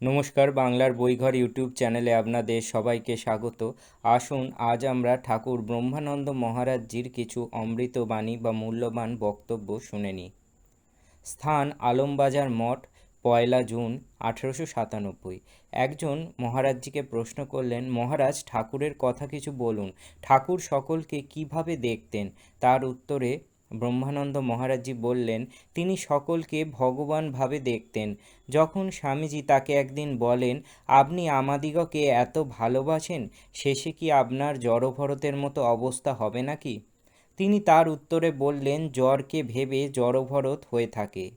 নমস্কার, বাংলার বইঘর ইউটিউব চ্যানেলে আপনাদের সবাইকে স্বাগত। আসুন, আজ আমরা ঠাকুর ব্রহ্মানন্দ মহারাজজির কিছু অমৃতবাণী বা মূল্যবান বক্তব্য শুনে নিই। স্থান, আলমবাজার মঠ, পয়লা জুন, আঠেরোশো সাতানব্বই। একজন মহারাজজিকে প্রশ্ন করলেন, মহারাজ, ঠাকুরের কথা কিছু বলুন। ঠাকুর সকলকে কীভাবে দেখতেন? তার উত্তরে ব্রহ্মানন্দ মহারাজজি বললেন, তিনি সকলকে ভগবান ভাবে দেখতেন। যখন স্বামীজি তাকে একদিন বলেন, আপনি আমাদিগকে এত ভালোবাসেন, শেষে কি আপনার জড়ভরতের মতো অবস্থা হবে নাকি তিনি তার উত্তরে বললেন, জ্বরকে ভেবে জড়ভরত হয়ে থাকে।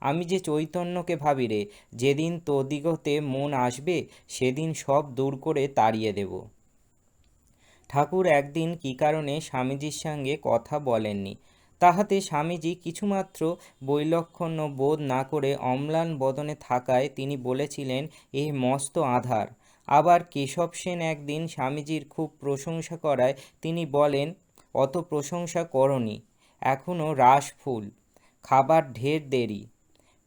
আমি যে চৈতন্যকে ভাবি রে, যেদিন তোদিগতে মন আসবে, সেদিন সব দূর করে তাড়িয়ে দেব। ঠাকুর একদিন কী কারণে স্বামীজির সঙ্গে কথা বলেননি? তাহাতে স্বামীজি কিছুমাত্র বৈলক্ষণ্য বোধ না করে অম্লান বদনে থাকায় তিনি বলেছিলেন, এ মস্ত আধার। আবার কেশব সেন একদিন স্বামীজির খুব প্রশংসা করায় তিনি বলেন, অত প্রশংসা করনি এখনও রাস ফুল খাবার ঢের দেরি।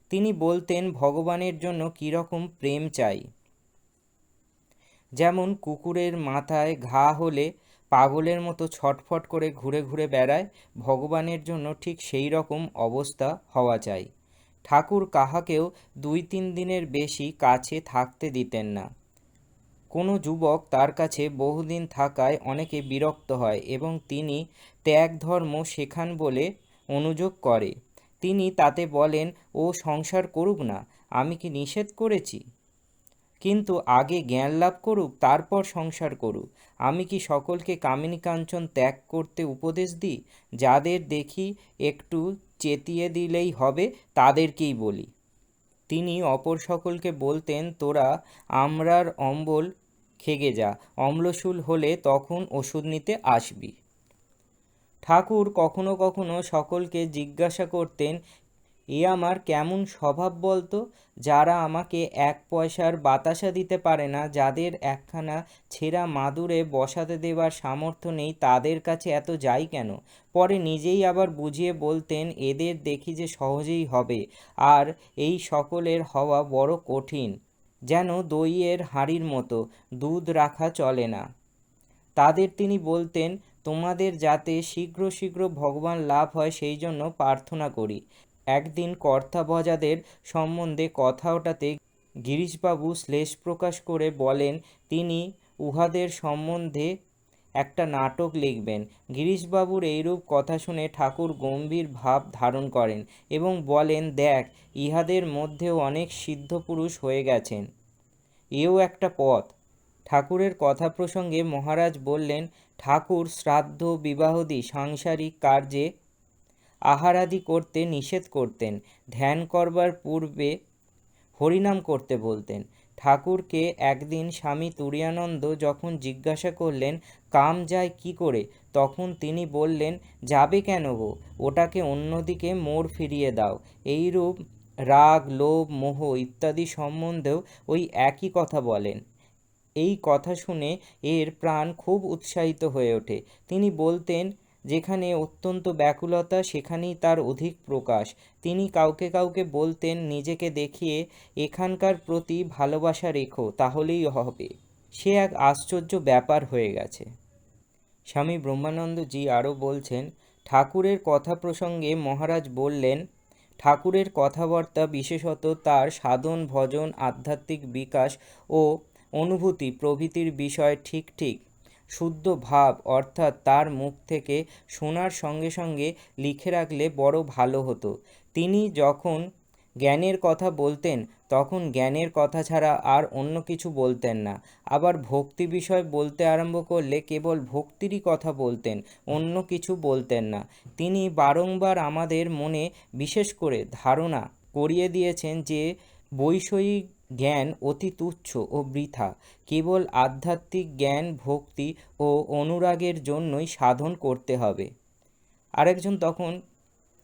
তিনি বলতেন, ভগবানের জন্য কীরকম প্রেম চাই। যেমন কুকুরের মাথায় ঘা হলে পাগলের মতো ছটফট করে ঘুরে ঘুরে বেড়ায়, ভগবানের জন্য ঠিক সেই রকম অবস্থা হওয়া চাই। ঠাকুর কাহাকেও দুই তিন দিনের বেশি কাছে থাকতে দিতেন না। কোনো যুবক তার কাছে বহুদিন থাকায় অনেকে বিরক্ত হয় এবং তিনি ত্যাগ ধর্ম শেখান বলে অনুযোগ করে। তিনি তাতে বলেন, ও সংসার করুক না, আমি কি নিষেধ করেছি? কিন্তু আগে জ্ঞান লাভ করুক, তারপর সংসার করুক। আমি কি সকলকে কামিনী কাঞ্চন ত্যাগ করতে উপদেশ দিই? যাদের দেখি একটু চেতিয়ে দিলেই হবে, তাদেরকেই বলি। তিনি অপর সকলকে বলতেন, তোরা আমরার অম্বল খেগে যা, অম্লশূল হলে তখন ওষুধ নিতে আসবি। ঠাকুর কখনো কখনো সকলকে জিজ্ঞাসা করতেন এ আমার কেমন স্বভাব বলতো? যারা আমাকে এক পয়সার বাতাসা দিতে পারে না, যাদের একখানা ছেঁড়া মাদুরে বসাতে দেবার সামর্থ্য নেই, তাদের কাছে এত যাই কেন? পরে নিজেই আবার বুঝিয়ে বলতেন, এদের দেখি যে সহজেই হবে। আর এই সকলের হওয়া বড় কঠিন, যেন দইয়ের হাঁড়ির মতো, দুধ রাখা চলে না। তাদের তিনি বলতেন, তোমাদের যাতে শীঘ্র শীঘ্র ভগবান লাভ হয়, সেই জন্য প্রার্থনা করি। একদিন কর্তাভজাদের সম্বন্ধে কথা ওঠাতে গিরিশবাবু শ্লেষ প্রকাশ করে বলেন, তিনি উহাদের সম্বন্ধে একটা নাটক লিখবেন। গিরিশবাবুর এইরূপ কথা শুনে ঠাকুর গম্ভীর ভাব ধারণ করেন এবং বলেন, দেখ, ইহাদের মধ্যেও অনেক সিদ্ধ পুরুষ হয়ে গেছেন। এও একটা পথ। ঠাকুরের কথা প্রসঙ্গে মহারাজ বললেন, ঠাকুর শ্রাদ্ধ বিবাহদি সাংসারিক কার্যে আহারাদি করতে নিষেধ করতেন, ধ্যান করবার পূর্বে হরিনাম করতে বলতেন। ঠাকুরকে একদিন স্বামী তুরিয়ানন্দ যখন জিজ্ঞাসা করলেন, কাম যায় কি করে? তখন তিনি বললেন, যাবে কেন গো? ওটাকে অন্যদিকে মোড় ফিরিয়ে দাও। এইরূপ রাগ, লোভ, মোহ ইত্যাদি সম্বন্ধেও ওই একই কথা বলেন। এই কথা শুনে এর প্রাণ খুব উৎসাহিত হয়ে ওঠে। তিনি বলতেন যেখানে অত্যন্ত ব্যাকুলতা, সেখানেই তার অধিক প্রকাশ। তিনি কাউকে কাউকে বলতেন, নিজেকে দেখিয়ে এখানকার প্রতি ভালোবাসা রেখো, তাহলেই হবে। সে এক আশ্চর্য ব্যাপার হয়ে গেছে। স্বামী ব্রহ্মানন্দজি আরও বলছেন, ঠাকুরের কথা প্রসঙ্গে মহারাজ বললেন, ঠাকুরের কথাবার্তা বিশেষত তার সাধন, ভজন, আধ্যাত্মিক বিকাশ ও অনুভূতি প্রভৃতির বিষয় ঠিক ঠিক। শুদ্ধ ভাব, অর্থাৎ তার মুখ থেকে শোনার সঙ্গে সঙ্গে লিখে রাখলে বড় ভালো হতো। তিনি যখন জ্ঞানের কথা বলতেন, তখন জ্ঞানের কথা ছাড়া আর অন্য কিছু বলতেন না। আবার ভক্তি বিষয় বলতে আরম্ভ করলে কেবল ভক্তিরই কথা বলতেন, অন্য কিছু বলতেন না। তিনি বারংবার আমাদের মনে বিশেষ করে ধারণা করিয়ে দিয়েছেন যে বৈষয়িক জ্ঞান অতি তুচ্ছ ও বৃথা। কেবল আধ্যাত্মিক জ্ঞান, ভক্তি ও অনুরাগের জন্যই সাধন করতে হবে। আরেকজন তখন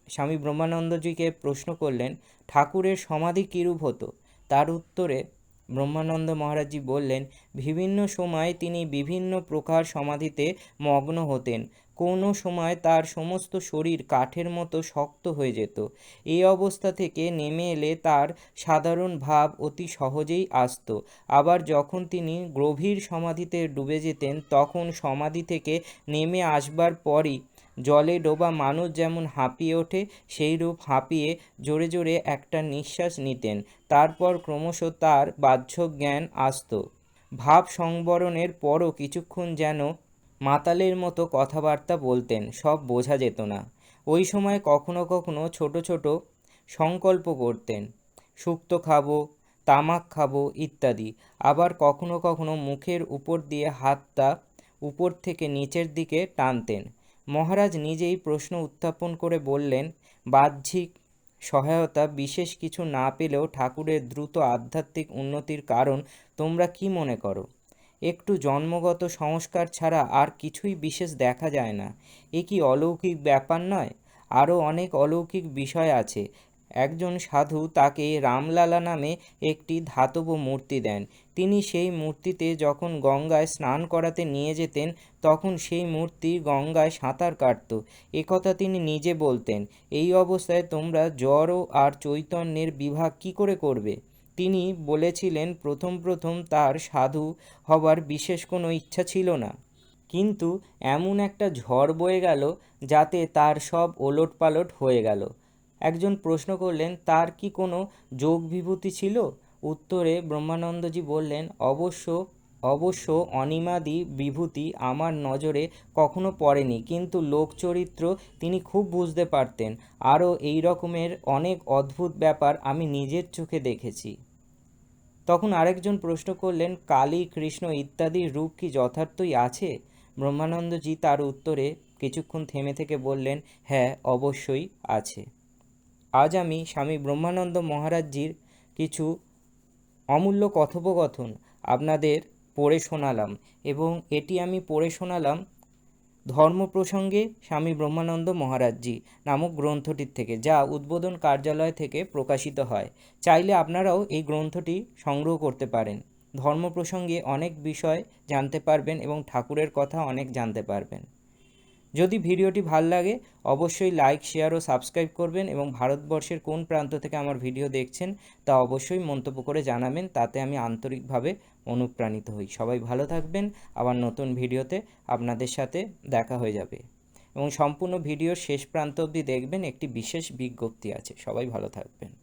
স্বামী ব্রহ্মানন্দজিকে প্রশ্ন করলেন, ঠাকুরের সমাধি কীরূপ হতো? তার উত্তরে ব্রহ্মানন্দ মহারাজজি বললেন, বিভিন্ন সময় তিনি বিভিন্ন প্রকার সমাধিতে মগ্ন হতেন। কোনো সময় তার সমস্ত শরীর কাঠের মতো শক্ত হয়ে যেত। এই অবস্থা থেকে নেমে এলে তার সাধারণ ভাব অতি সহজেই আসত। আবার যখন তিনি গভীর সমাধিতে ডুবে যেতেন, তখন সমাধি থেকে নেমে আসবার পরই জলে ডোবা মানুষ যেমন হাঁপিয়ে ওঠে, সেই রূপ হাঁপিয়ে জোরে জোরে একটা নিঃশ্বাস নিতেন। তারপর ক্রমশ তার বাহ্য জ্ঞান আসতো। ভাব সংবরণের পরও কিছুক্ষণ যেন মাতালের মতো কথাবার্তা বলতেন, সব বোঝা যেত না। ওই সময় কখনো কখনো ছোট ছোট সংকল্প করতেন শুক্তো খাব, তামাক খাব ইত্যাদি। আবার কখনো কখনো মুখের উপর দিয়ে হাতটা উপর থেকে নিচের দিকে টানতেন। মহারাজ নিজেই প্রশ্ন উত্থাপন করে বললেন, বাহ্যিক সহায়তা বিশেষ কিছু না পেলেও ঠাকুরের দ্রুত আধ্যাত্মিক উন্নতির কারণ তোমরা কি মনে করো? একটু জন্মগত সংস্কার ছাড়া আর কিছুই বিশেষ দেখা যায় না। এ কি অলৌকিক ব্যাপার নয়? আরও অনেক অলৌকিক বিষয় আছে। একজন সাধু তাকে রামলালা নামে একটি ধাতব মূর্তি দেন। তিনি সেই মূর্তিতে যখন গঙ্গায় স্নান করাতে নিয়ে যেতেন, তখন সেই মূর্তি গঙ্গায় সাঁতার কাটত। একথা তিনি নিজে বলতেন, এই অবস্থায় তোমরা জড় আর চৈতন্যের বিভাগ কি করে করবে? তিনি বলেছিলেন, প্রথম প্রথম তার সাধু হবার বিশেষ কোনো ইচ্ছা ছিল না। কিন্তু এমন একটা ঝড় বয়ে গেল যাতে তার সব ওলট পালট হয়ে গেল। একজন প্রশ্ন করলেন, তার কি কোনো যোগ বিভূতি ছিল? উত্তরে ব্রহ্মানন্দজি বললেন, অবশ্য অবশ্য অনিমাদি বিভূতি আমার নজরে কখনো পড়েনি, কিন্তু লোকচরিত্র তিনি খুব বুঝতে পারতেন। আরও এই রকমের অনেক অদ্ভুত ব্যাপার আমি নিজের চোখে দেখেছি। তখন আরেকজন প্রশ্ন করলেন, কালী, কৃষ্ণ ইত্যাদির রূপ কি যথার্থই আছে? ব্রহ্মানন্দজি তার উত্তরে কিছুক্ষণ থেমে থেকে বললেন হ্যাঁ অবশ্যই আছে। আজ আমি স্বামী ব্রহ্মানন্দ মহারাজজির কিছু অমূল্য কথোপকথন আপনাদের পড়ে শোনালাম এবং এটি আমি পড়ে শোনালাম ধর্ম প্রসঙ্গে স্বামী ব্রহ্মানন্দ মহারাজজি নামক গ্রন্থটির থেকে, যা উদ্বোধন কার্যালয় থেকে প্রকাশিত হয়। চাইলে আপনারাও এই গ্রন্থটি সংগ্রহ করতে পারেন। ধর্ম প্রসঙ্গে অনেক বিষয় জানতে পারবেন এবং ঠাকুরের কথা অনেক জানতে পারবেন। যদি ভিডিওটি ভালো লাগে, অবশ্যই লাইক শেয়ার ও সাবস্ক্রাইব করবেন এবং ভারতবর্ষের কোন প্রান্ত থেকে আমার ভিডিও দেখছেন, তা অবশ্যই মন্তব্য করে জানাবেন, তাতে আমি আন্তরিকভাবে অনুপ্রাণিত হই। সবাই ভালো থাকবেন, আবার নতুন ভিডিওতে আপনাদের সাথে দেখা হয়ে যাবে। এবং সম্পূর্ণ ভিডিওর শেষ প্রান্ত অবধি দেখবেন, একটি বিশেষ বিজ্ঞপ্তি আছে। সবাই ভালো থাকবেন।